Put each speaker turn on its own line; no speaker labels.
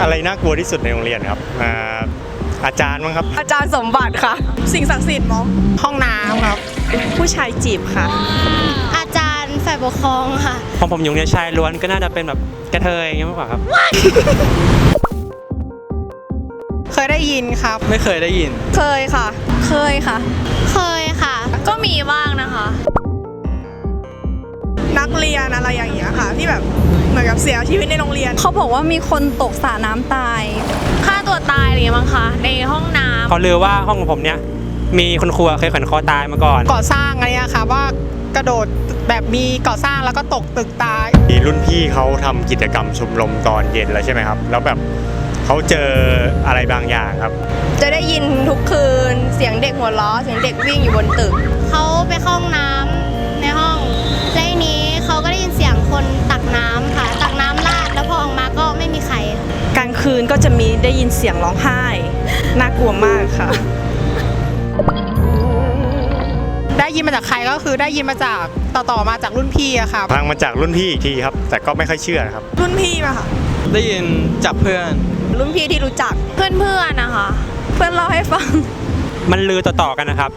อะไรน่ากลัวที่สุดในโรงเรียนครับอ่าอาจารย์มั้งครับ
อาจารย์สมบัติค่ะ สิ่งศักดิ์สิทธิ์มั้งห้องน้ำครับ ผู้ชายจีบค่ะ
อาจารย์ฝ่ายปกครองค่ะ
ของผมอยู่ในชายล้วนก็น่าจะเป็นแบบกระเทยอย่างเงี้ยมากกว่าครับ
เคยได้ยินครับ
ไม่เคยได้ยิน
เคยค่ะ เคยค่ะ
เคย นั
กเรียนอะไรอย่างเงี้ยค่ะ ที่แบบเหมือนกับเสียชีวิตในโรงเรียน
เขาบอกว่ามีคนตกสระน้ำตาย
ฆ่าตัวตายอะไรอย่างเงี้ยมั้งคะในห้องน้ำ
เขาลือว่าห้องของผมเนี้ยมีคนครัวเคยขันคอตายมาก่อน
ก่อสร้างอะไรอะค่ะว่ากระโดดแบบมีก่อสร้างแล้วก็ตกตึกตาย
มีรุ่นพี่เขาทำกิจกรรมชมรมตอนเย็นแล้วใช่ไหมครับ แล้วแบบเขาเจออะไรบางอย่างครับ
จะได้ยินทุกคืนเสียงเด็กหัวเราะเสียงเด็กวิ่งอยู่บนตึก
เขาไปเข้าห้องน้ำ
กลางคืนก็จะมีได้ยินเสียงร้องไห้ น่ากลัวมากค่ะ
ได้ยินมาจากใครก็คือได้ยินมาจากต่อๆมาจากรุ่นพี่อะค่ะ
ฟังมาจากรุ่นพี่อีกทีครับ แต่ก็ไม่ค่อยเชื่อนะครับ
รุ่นพี่มาค่ะ
ได้ยินจากเพื่อน
รุ่นพี่ที่รู้จัก
เพื่อนๆนะคะ
เพื่อนเล่าให้ฟัง
มันลือต่อๆกันนะครับ